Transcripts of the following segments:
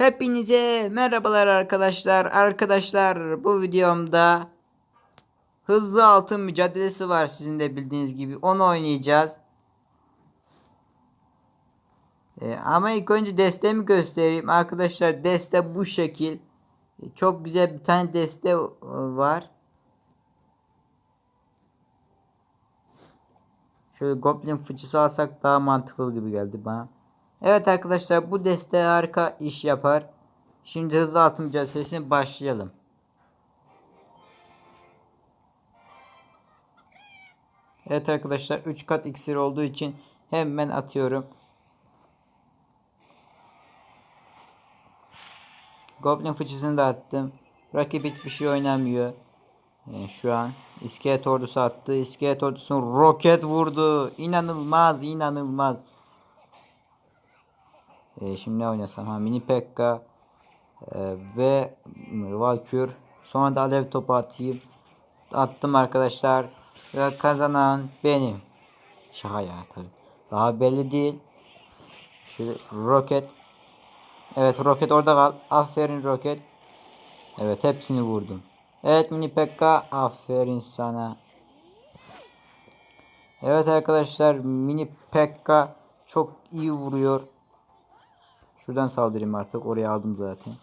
Hepinize merhabalar arkadaşlar. Arkadaşlar bu videomda hızlı altın mücadelesi var sizin de bildiğiniz gibi. Onu oynayacağız. Ee, ama ilk önce destemi göstereyim. Arkadaşlar deste bu şekil. Ee, Çok güzel bir tane deste e, var. Şöyle goblin fıçısı alsak daha mantıklı gibi geldi bana. Evet arkadaşlar bu deste harika iş yapar. Şimdi hızlı altın mücadelesine başlayalım. Evet arkadaşlar 3 kat iksir olduğu için hemen atıyorum. Goblin fıçısını da attım. Rakip hiçbir şey oynamıyor. Ee, şu an iskelet ordusu attı. İskelet ordusunu roket vurdu. İnanılmaz inanılmaz. Ee, şimdi ne oynasam? Ha, mini Pekka ee, ve Valkür. Sonra da alev topu atayım. Attım arkadaşlar. Ve kazanan benim. Şaka ya tabii. Daha belli değil. Şöyle roket. Evet roket orada kal. Aferin roket. Evet hepsini vurdum. Evet mini Pekka aferin sana. Evet arkadaşlar mini Pekka çok iyi vuruyor. Şuradan saldırayım artık. Oraya aldım zaten.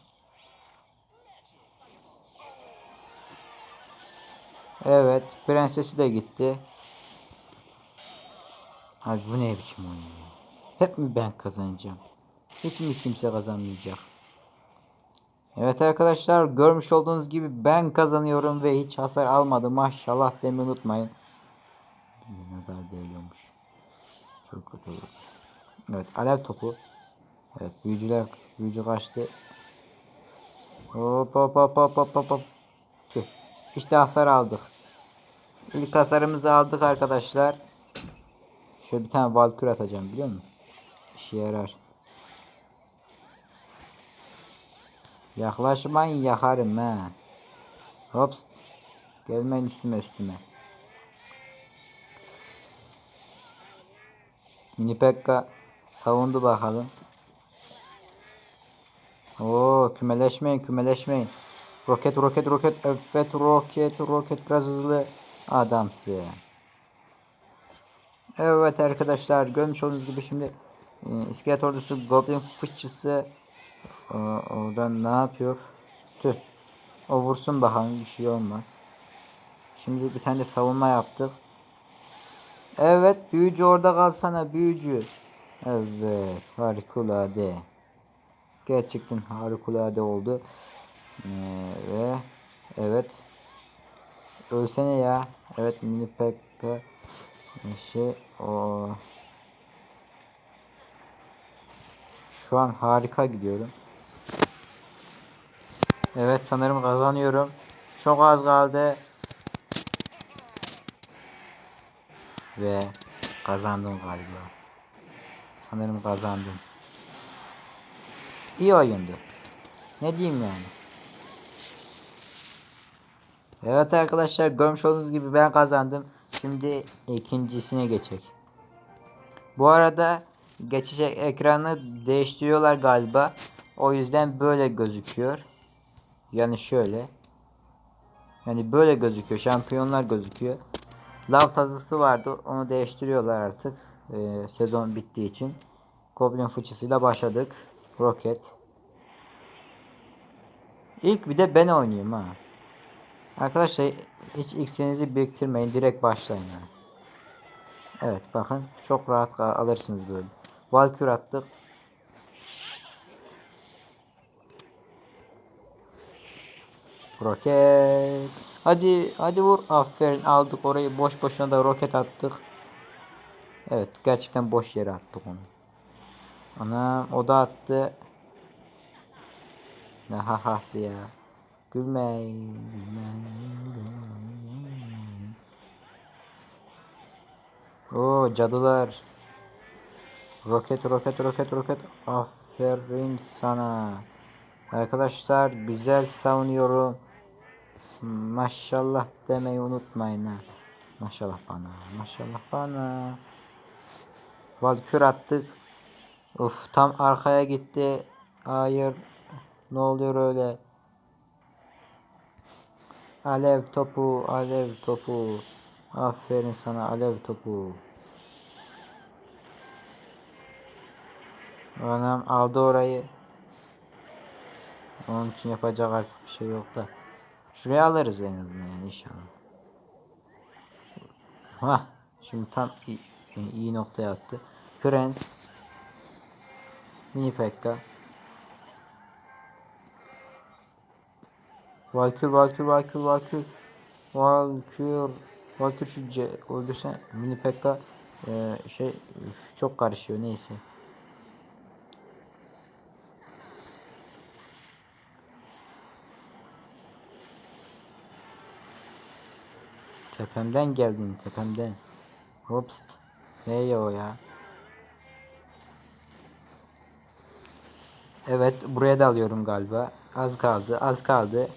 Evet. Prensesi de gitti. Abi bu ne biçim oyun ya? Hep mi ben kazanacağım? Hiç mi kimse kazanmayacak? Evet arkadaşlar görmüş olduğunuz gibi ben kazanıyorum ve hiç hasar almadım. Maşallah demeyi unutmayın. Bir nazar değiyormuş. Çok kötü. Evet alev topu. Evet büyücüler büyücü kaçtı. Hop hop hop hop hop hop. Tüh. İşte hasar aldık. İlk hasarımızı aldık arkadaşlar. Şöyle bir tane valkür atacağım biliyor musun? İşe yarar. Yaklaşmayın yakarım ha. Hops. Gelmeyin üstüme üstüme. Mini Pekka savundu bakalım. Oo kümeleşmeyin kümeleşmeyin. Roket roket roket evet roket roket biraz hızlı adamsı. Evet arkadaşlar görmüş olduğunuz gibi şimdi e, iskelet ordusu goblin fıçısı e, oradan ne yapıyor? Tüh. O vursun bakalım bir şey olmaz. Şimdi bir tane de savunma yaptık. Evet büyücü orada kalsana büyücü. Evet harikulade. Gerçekten harikulade oldu. Ee, ve evet. Ölsene ya. Evet mini pekka şey o şu an harika gidiyorum. Evet sanırım kazanıyorum. Çok az kaldı. Ve kazandım galiba. Sanırım kazandım. İyi oyundu. Ne diyeyim yani. Evet arkadaşlar görmüş olduğunuz gibi ben kazandım. Şimdi ikincisine geçecek. Bu arada geçecek ekranı değiştiriyorlar galiba. O yüzden böyle gözüküyor. Yani şöyle. Yani böyle gözüküyor. Şampiyonlar gözüküyor. Lav tazısı vardı. Onu değiştiriyorlar artık. Ee, sezon bittiği için. Goblin fıçısıyla başladık. Roket. İlk bir de ben oynayayım ha. Arkadaşlar hiç x'inizi biriktirmeyin. Direkt başlayın. Ha. Evet bakın. Çok rahat alırsınız böyle. Valkür attık. Roket. Hadi hadi vur. Aferin aldık orayı. Boş boşuna da roket attık. Evet gerçekten boş yere attık onu. Ana o da attı. Ne hahası ya. Gülmeyin. O cadılar. Roket roket roket roket. Aferin sana. Arkadaşlar güzel savunuyorum. Maşallah demeyi unutmayın ha. Maşallah bana. Maşallah bana. Valkür attık. Uf tam arkaya gitti. Hayır. Ne oluyor öyle? Alev topu, alev topu. Aferin sana alev topu. Anam aldı orayı. Onun için yapacak artık bir şey yok da. Şuraya alırız en azından yani inşallah. Hah. Şimdi tam iyi, iyi noktaya attı. Prens. Mini Pekka. Valkür, Valkür, Valkür, Valkür. Valkür. Valkür şu C öldürsen Mini Pekka e, şey çok karışıyor neyse. Tepemden geldin tepemden. Hops. Ne o ya? Evet buraya da alıyorum galiba. Az kaldı az kaldı.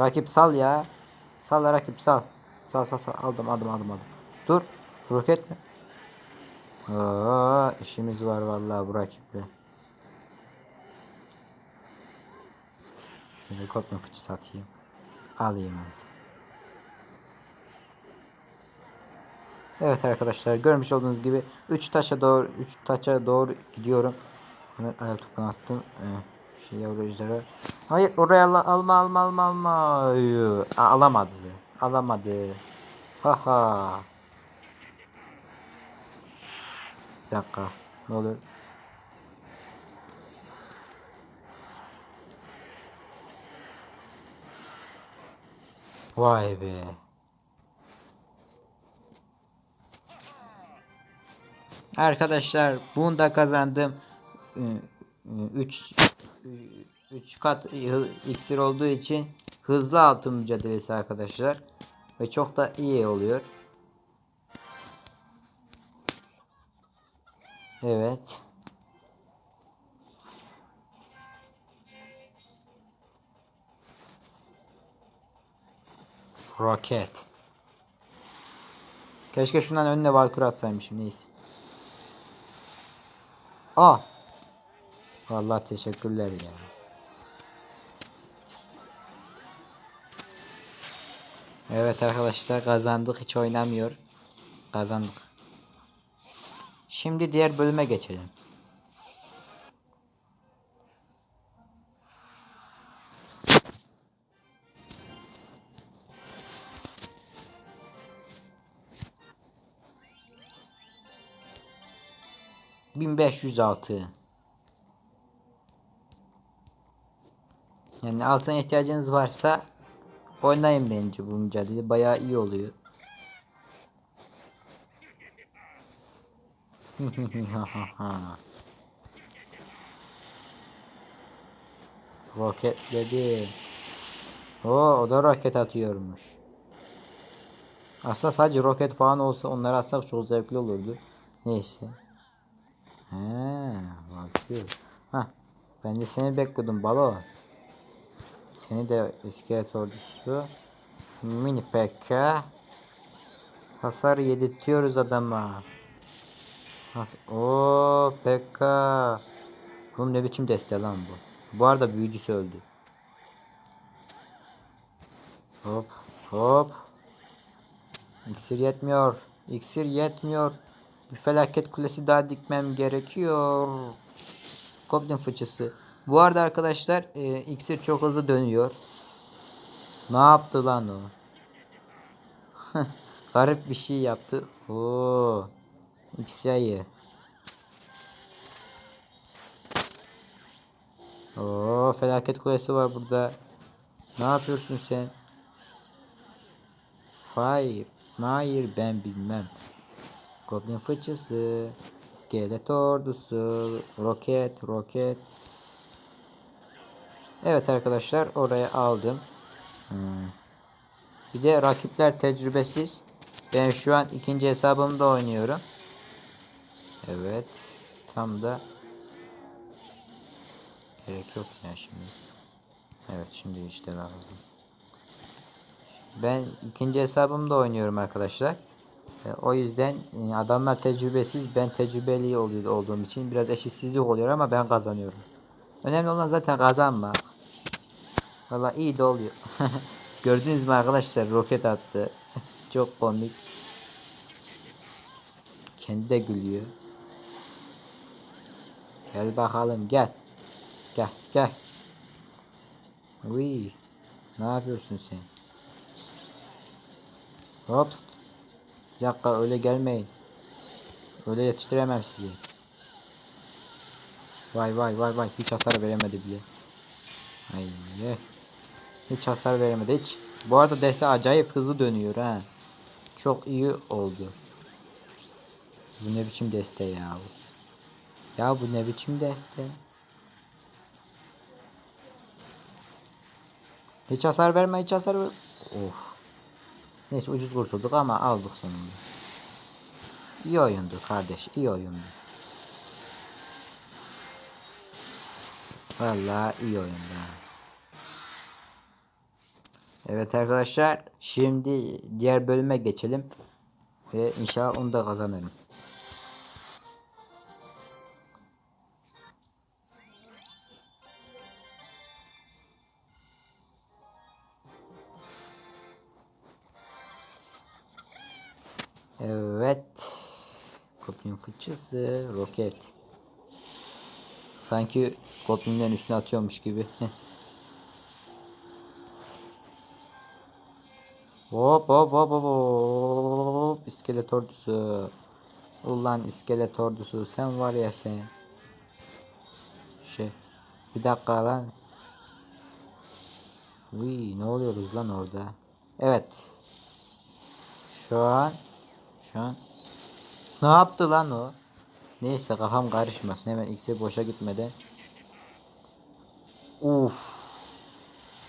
Rakip sal ya. Sal rakip sal. Sal sal sal aldım aldım aldım aldım. Dur. Roket mi? Aa, işimiz var vallahi bu rakiple. Şöyle kopya fıçı satayım. Alayım onu. Evet arkadaşlar görmüş olduğunuz gibi 3 taşa doğru 3 taşa doğru gidiyorum. Hemen ayak topunu attım. Ee, şey yavru. Hayır oraya al- alma alma alma alma. Aa, alamadı. Alamadı. Haha. Bir dakika. Ne oluyor? Vay be. Arkadaşlar bunu da kazandım. 3 3 kat hı- iksir olduğu için hızlı altın mücadelesi arkadaşlar. Ve çok da iyi oluyor. Evet. Roket. Keşke şundan önüne Valkyrie atsaymışım neyse. Aa. Vallahi teşekkürler ya. Evet arkadaşlar kazandık hiç oynamıyor. Kazandık. Şimdi diğer bölüme geçelim. Bin beş yüz altı. Yani altına ihtiyacınız varsa oynayın bence bu mücadele bayağı iyi oluyor. Roketledi. Oo, o da roket atıyormuş. Aslında sadece roket falan olsa onları atsak çok zevkli olurdu. Neyse. He, bakıyor. Ha, ben de seni bekliyordum balo. Seni de iskelet ordusu. Mini pekka. Hasar yedirtiyoruz adama. Has o pekka. Oğlum ne biçim deste lan bu. Bu arada büyücüsü öldü. Hop hop. İksir yetmiyor. İksir yetmiyor. Bir felaket kulesi daha dikmem gerekiyor. Goblin fıçısı. Bu arada arkadaşlar e, iksir çok hızlı dönüyor. Ne yaptı lan o? Garip bir şey yaptı. Oo. İkisi ayı. Oo, felaket kulesi var burada. Ne yapıyorsun sen? Hayır. Hayır ben bilmem. Goblin fıçısı. İskelet ordusu. Roket. Roket. Evet arkadaşlar oraya aldım. Hmm. Bir de rakipler tecrübesiz. Ben şu an ikinci hesabımda oynuyorum. Evet. Tam da gerek yok ya şimdi. Evet şimdi işte lazım. Ben ikinci hesabımda oynuyorum arkadaşlar. E, O yüzden e, adamlar tecrübesiz ben tecrübeli olduğum için biraz eşitsizlik oluyor ama ben kazanıyorum. Önemli olan zaten kazanmak. Valla iyi de oluyor. Gördünüz mü arkadaşlar roket attı. Çok komik. Kendi de gülüyor. Gel bakalım gel. Gel gel. Uy. Ne yapıyorsun sen? Hops. Bir öyle gelmeyin. Öyle yetiştiremem sizi. Vay vay vay vay hiç hasar veremedi bile. Ay. Hiç hasar veremedi hiç. Bu arada dese acayip hızlı dönüyor ha. Çok iyi oldu. Bu ne biçim deste ya? Ya bu ne biçim deste? Hiç hasar verme hiç hasar ver. Of. Neyse ucuz kurtulduk ama aldık sonunda. İyi oyundu kardeş iyi oyundu. Vallahi iyi oyundu. Evet arkadaşlar şimdi diğer bölüme geçelim. Ve inşallah onu da kazanırım. Evet. Goblin fıçısı roket. Sanki goblinlerin üstüne atıyormuş gibi. hop hop hop hop hop. İskelet ordusu. Ulan iskelet ordusu sen var ya sen. Şey. Bir dakika lan. Uy ne oluyoruz lan orada? Evet. Şu an şu an ne yaptı lan o? Neyse kafam karışmasın hemen ikisi boşa gitmeden. Uf.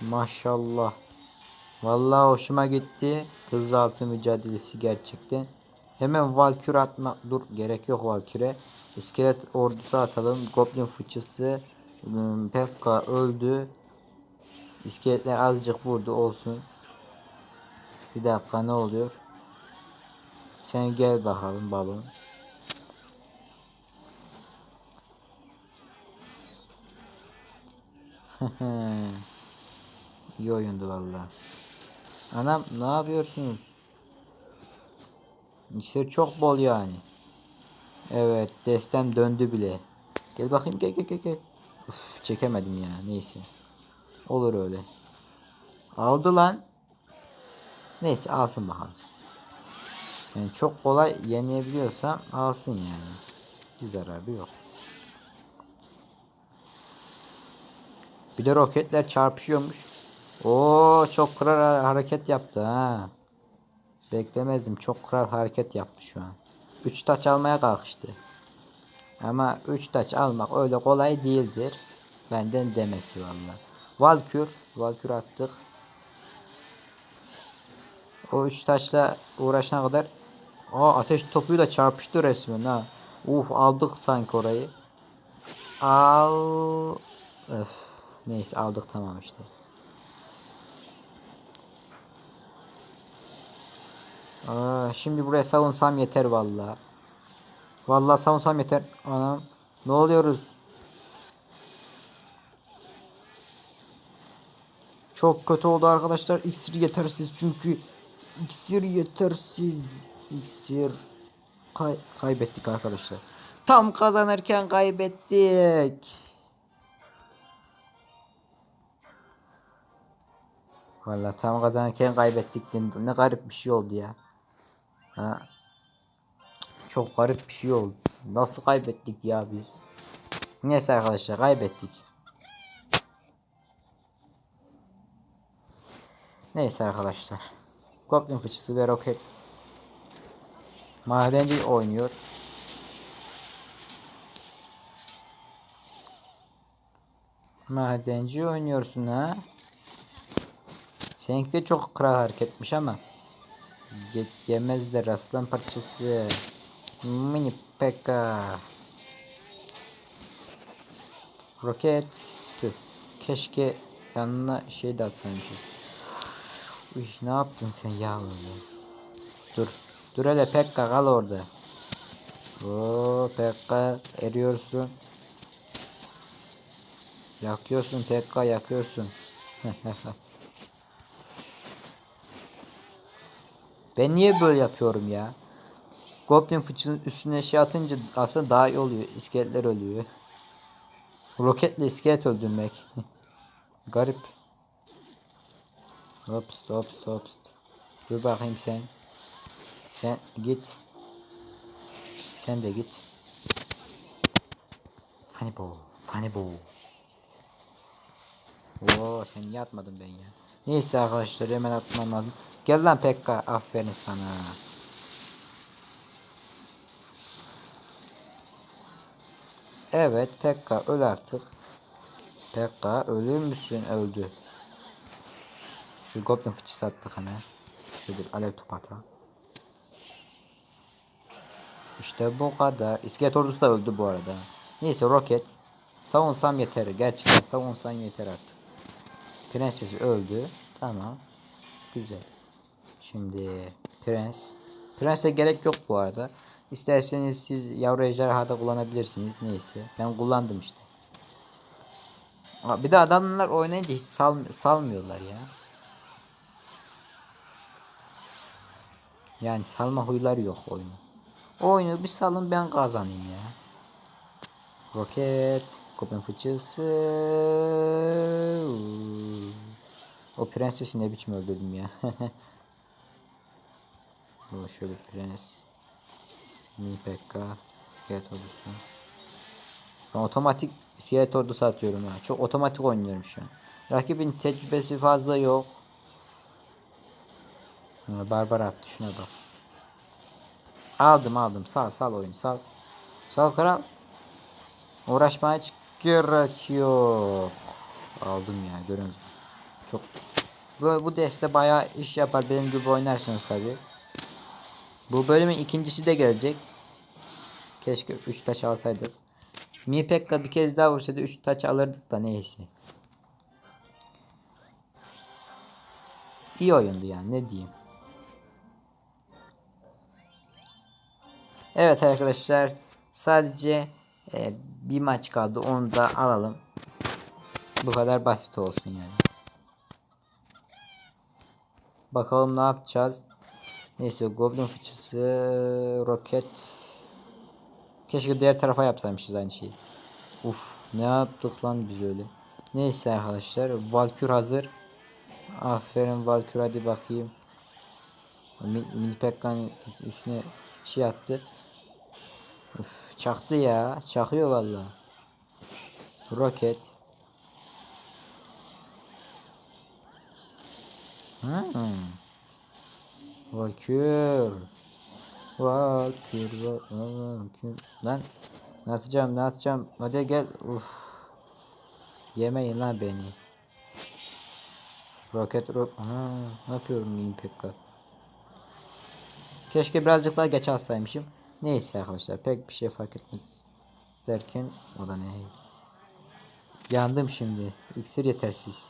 Maşallah. Vallahi hoşuma gitti. Hızlı altı mücadelesi gerçekten. Hemen Valkür atma dur gerek yok Valkür'e. İskelet ordusu atalım. Goblin fıçısı. Hmm, Pekka öldü. İskeletler azıcık vurdu olsun. Bir dakika ne oluyor? Sen gel bakalım balon. İyi oyundu valla. Anam ne yapıyorsunuz? İksir çok bol yani. Evet destem döndü bile. Gel bakayım gel gel gel gel. Uf, çekemedim ya neyse. Olur öyle. Aldı lan. Neyse alsın bakalım. Yani çok kolay yenebiliyorsam alsın yani. Bir zararı yok. Bir de roketler çarpışıyormuş. Oo çok kral hareket yaptı ha. Beklemezdim. Çok kral hareket yaptı şu an. 3 taç almaya kalkıştı. Ama 3 taç almak öyle kolay değildir. Benden demesi valla. Valkür. Valkür attık. O 3 taşla uğraşana kadar Aa ateş topuyla çarpıştı resmen ha. Uf aldık sanki orayı. Al. Öf. Neyse aldık tamam işte. Şimdi buraya savunsam yeter valla. Valla savunsam yeter. Anam. Ne oluyoruz? Çok kötü oldu arkadaşlar. İksir yetersiz çünkü. İksir yetersiz. İksir. Kay kaybettik arkadaşlar. Tam kazanırken kaybettik. Valla tam kazanırken kaybettik. Ne garip bir şey oldu ya. Ha. Çok garip bir şey oldu. Nasıl kaybettik ya biz? Neyse arkadaşlar kaybettik. Neyse arkadaşlar. Goblin fıçısı ve roket. Madenci oynuyor. Madenci oynuyorsun ha. Seninki de çok kral hareketmiş ama. Ye yemezler aslan parçası. Mini pekka. Roket. Dur. Keşke yanına şey de atsaymışız. Uy, ne yaptın sen ya? Dur. Dur hele Pekka kal orada. Oo Pekka eriyorsun. Yakıyorsun PK yakıyorsun. ben niye böyle yapıyorum ya? Goblin fıçının üstüne şey atınca aslında daha iyi oluyor. İskeletler ölüyor. Roketle iskelet öldürmek. Garip. Hops hops hops. Dur bakayım sen. Sen git. Sen de git. Funny ball. Funny ball. Oo sen niye atmadın ben ya? Neyse arkadaşlar hemen atmam lazım. Gel lan Pekka aferin sana. Evet Pekka öl artık. Pekka ölür müsün? Öldü. Şu goblin fıçısı attık hemen. Şöyle bir alev top atalım. İşte bu kadar. İskelet ordusu da öldü bu arada. Neyse roket. Savunsam yeter. Gerçekten savunsam yeter artık. Prenses öldü. Tamam. Güzel. Şimdi prens. Prensle gerek yok bu arada. İsterseniz siz yavru ejderha da kullanabilirsiniz. Neyse. Ben kullandım işte. Aa, Bir de adamlar oynayınca hiç sal salmıyorlar ya. Yani salma huyları yok oyunu. O oyunu bir salın ben kazanayım ya. Roket. Kopyan fıçısı. O prensesi ne biçim öldürdüm ya. şöyle prens. Mini Pekka. İskelet ordusu. Ben otomatik iskelet ordusu atıyorum ya. Çok otomatik oynuyorum şu an. Rakibin tecrübesi fazla yok. Ha, Barbar attı şuna bak. Aldım aldım. Sal sal oyunu sal. Sal kral. Uğraşmaya hiç gerek yok. Aldım ya görüyorsunuz. Çok bu, bu deste bayağı iş yapar benim gibi oynarsanız tabi. Bu bölümün ikincisi de gelecek. Keşke 3 taş alsaydık. Mi Pekka bir kez daha vursaydı 3 taç alırdık da neyse. İyi oyundu yani ne diyeyim. Evet arkadaşlar sadece e, bir maç kaldı onu da alalım. Bu kadar basit olsun yani. Bakalım ne yapacağız. Neyse Goblin fıçısı roket. Keşke diğer tarafa yapsaymışız aynı şeyi. Uf ne yaptık lan biz öyle. Neyse arkadaşlar Valkür hazır. Aferin Valkür hadi bakayım. Mi- Mini Pekka'nın üstüne şey attı. Uf, çaktı ya. Çakıyor valla. Roket. Hmm. Valkür. Valkür. Va- Valkür. Lan. Ne atacağım ne atacağım. Hadi gel. Uf. Yemeyin lan beni. Roket ro Aha, ne yapıyorum mini pekka. Keşke birazcık daha geç alsaymışım. Neyse arkadaşlar pek bir şey fark etmez. Derken o da ne? Yandım şimdi. İksir yetersiz.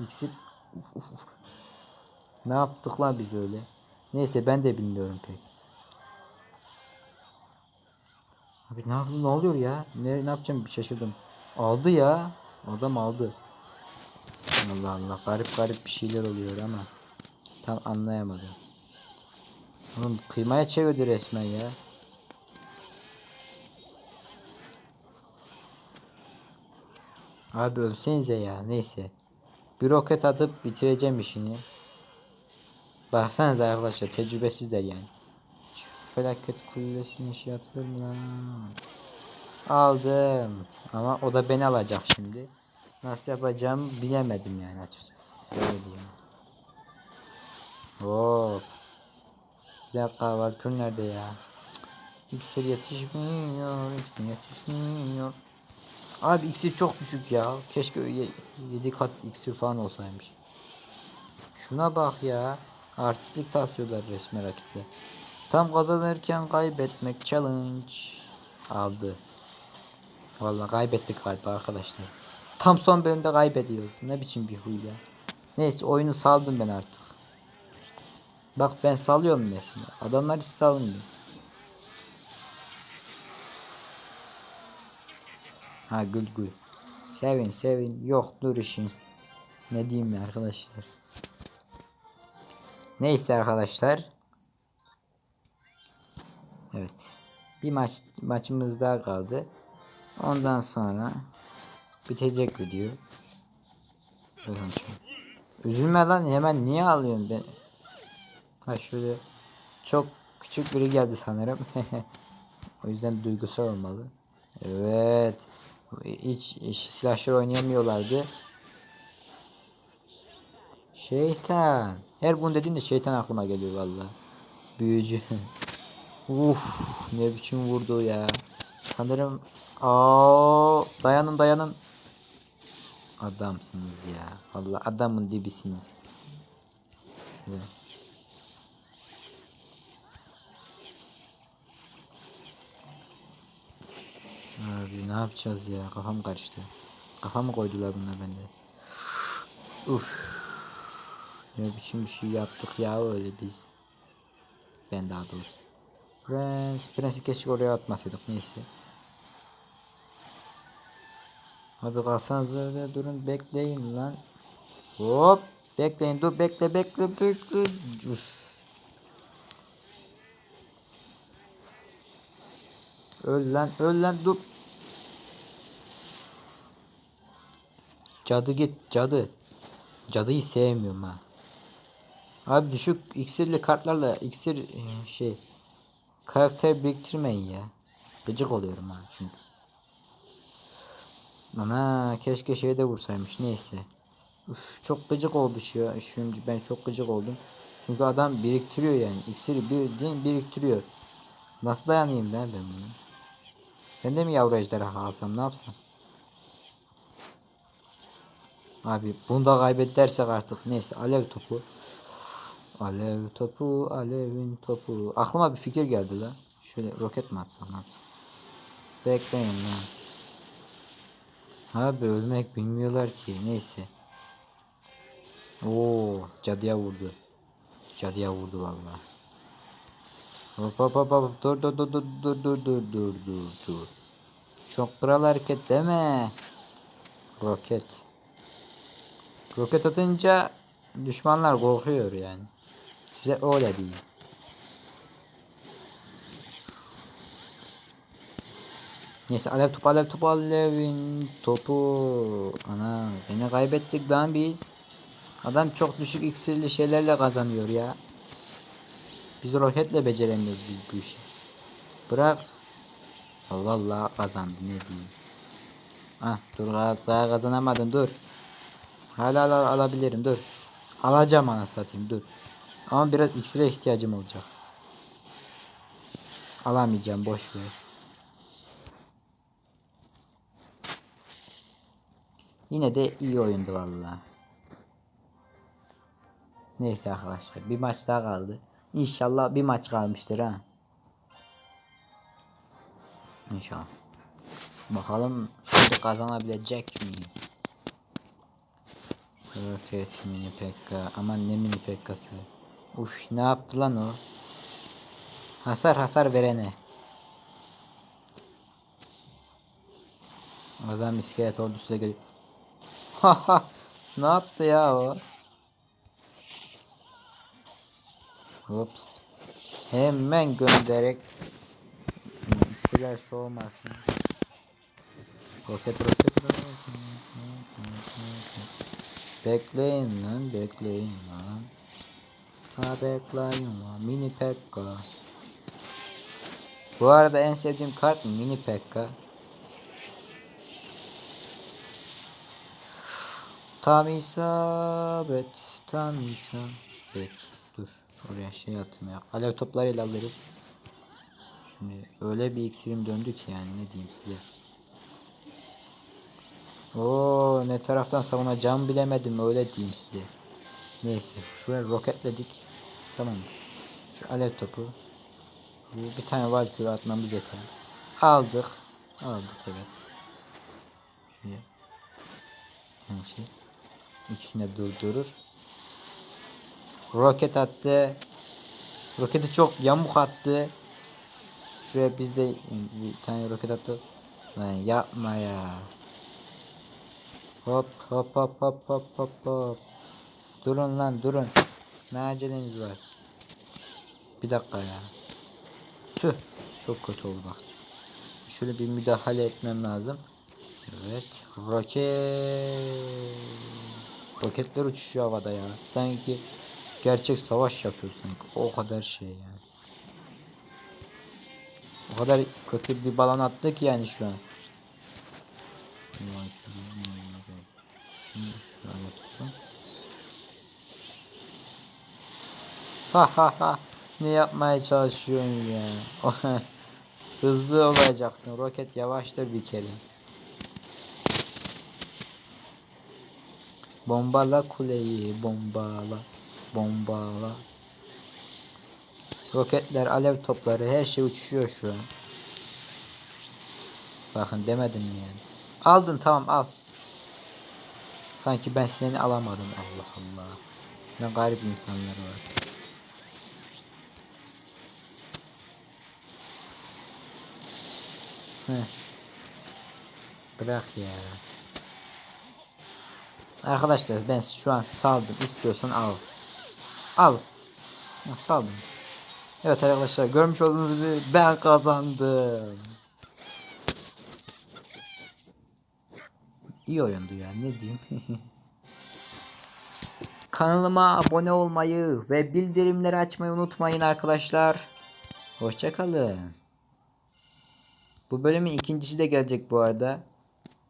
İksir. Ne yaptık lan biz öyle? Neyse ben de bilmiyorum pek. Abi ne, ne oluyor ya? Ne, ne yapacağım bir şaşırdım. Aldı ya. Adam aldı. Allah Allah garip garip bir şeyler oluyor ama tam anlayamadım. Oğlum kıymaya çevirdi resmen ya. Abi ölsenize ya neyse. Bir roket atıp bitireceğim işini. Baksanıza arkadaşlar tecrübesizler yani. Felaket kulesini şey atılır mı? Aldım. Ama o da beni alacak şimdi. Nasıl yapacağım bilemedim yani açıkçası. Söyleyeyim. Hop. Bir dakika Valkür nerede ya? İksir yetişmiyor. İksir yetişmiyor. Abi iksir çok düşük ya. Keşke 7 kat iksir falan olsaymış. Şuna bak ya. Artistlik taslıyorlar resmen rakipler. Tam kazanırken kaybetmek challenge aldı. Vallahi kaybettik galiba arkadaşlar. Tam son bölümde kaybediyoruz. Ne biçim bir huy ya. Neyse oyunu saldım ben artık. Bak ben salıyorum mesela. Adamlar hiç salmıyor. Ha gül gül. Sevin sevin. Yoktur işin. Ne diyeyim arkadaşlar. Neyse arkadaşlar. Evet. Bir maç maçımız daha kaldı. Ondan sonra bitecek video. Üzülme lan hemen niye ağlıyorsun ben? Ha şöyle çok küçük biri geldi sanırım. o yüzden duygusal olmalı. Evet. Hiç, hiç silahşör oynayamıyorlardı. Şeytan. Her bunu dediğinde şeytan aklıma geliyor valla. Büyücü. Uf, ne biçim vurdu ya. Sanırım Aa, dayanın dayanın. Adamsınız ya. Valla adamın dibisiniz. Şöyle. Abi ne yapacağız ya? Kafam karıştı. Kafamı koydular bunlar bende. Uf. Ne biçim bir şey yaptık ya öyle biz. Ben daha doğrusu. Prens. Prensi keşke oraya atmasaydık neyse. Abi kalsanız öyle durun bekleyin lan. Hop. Bekleyin dur bekle bekle bekle. Uf. Öl lan öl lan dur. Cadı git cadı. Cadıyı sevmiyorum ha. Abi düşük iksirli kartlarla iksir e, şey karakter biriktirmeyin ya. Gıcık oluyorum ha çünkü. Ana keşke şey de vursaymış neyse. Uf, çok gıcık oldu şu. Şimdi ben çok gıcık oldum. Çünkü adam biriktiriyor yani. İksiri bir biriktiriyor. Nasıl dayanayım ben ben bunu? Ben de mi yavru ejderha alsam ne yapsam? Abi bunu da kaybedersek artık neyse alev topu. Alev topu, alevin topu. Aklıma bir fikir geldi la. Şöyle roket mi atsam ne yapsam? Bekleyin lan. Abi ölmek bilmiyorlar ki neyse. Oo cadıya vurdu. Cadıya vurdu vallahi. Hop hop hop hop dur dur dur dur dur dur dur dur dur. Çok kral hareket deme. Roket. Roket atınca düşmanlar korkuyor yani. Size öyle diyeyim. Neyse alev topu alev topu alevin topu. Ana beni kaybettik lan biz. Adam çok düşük iksirli şeylerle kazanıyor ya. Biz roketle beceremiyoruz biz bu işi. Bırak. Allah Allah kazandı ne diyeyim. Ah dur daha kazanamadın dur. Hala al alabilirim dur. Alacağım ana satayım dur. Ama biraz iksire ihtiyacım olacak. Alamayacağım boş ver. Yine de iyi oyundu vallahi. Neyse arkadaşlar bir maç daha kaldı. İnşallah bir maç kalmıştır ha. İnşallah. Bakalım şimdi kazanabilecek miyim? Perfect mini pekka. Aman ne mini pekkası. Uf ne yaptı lan o? Hasar hasar verene. Adam iskelet ordusu da geliyor. Haha ne yaptı ya o? Hops. Hemen göndererek İkisiler soğumasın. Roket roket roket. Bekleyin lan bekleyin lan. Ha bekleyin lan mini pekka. Bu arada en sevdiğim kart mini pekka. Tam isabet, tam isabet. Dur, oraya şey atmaya. Alev toplarıyla alırız. Şimdi öyle bir iksirim döndü ki yani ne diyeyim size. Oo ne taraftan savunacağımı bilemedim öyle diyeyim size. Neyse şuraya roketledik. Tamam. Şu alev topu. Bir tane valkür atmamız yeter. Aldık. Aldık evet. Şuraya. Yani şey. İkisini durdurur. Roket attı. Roketi çok yamuk attı. Şuraya biz de bir tane roket attı. Lan yapma ya. Hop hop hop hop hop hop hop. Durun lan durun. Ne aceleniz var? Bir dakika ya. Tüh. Çok kötü oldu bak. Şöyle bir müdahale etmem lazım. Evet. Roket. Roketler uçuşuyor havada ya. Sanki gerçek savaş yapıyor sanki. O kadar şey yani. O kadar kötü bir balon attı ki yani şu an. Ha ha ha. Ne yapmaya çalışıyorsun ya? Hızlı olacaksın. Roket yavaştır bir kere. Bombala kuleyi, bombala, bombala. Roketler, alev topları, her şey uçuyor şu an. Bakın demedim yani. Aldın tamam al. Sanki ben seni alamadım. Allah Allah. Ne garip insanlar var. Heh. Bırak ya. Arkadaşlar ben şu an saldım. İstiyorsan al. Al. Saldım. Evet arkadaşlar görmüş olduğunuz gibi ben kazandım. İyi oyundu ya ne diyeyim. Kanalıma abone olmayı ve bildirimleri açmayı unutmayın arkadaşlar. Hoşçakalın. Bu bölümün ikincisi de gelecek bu arada.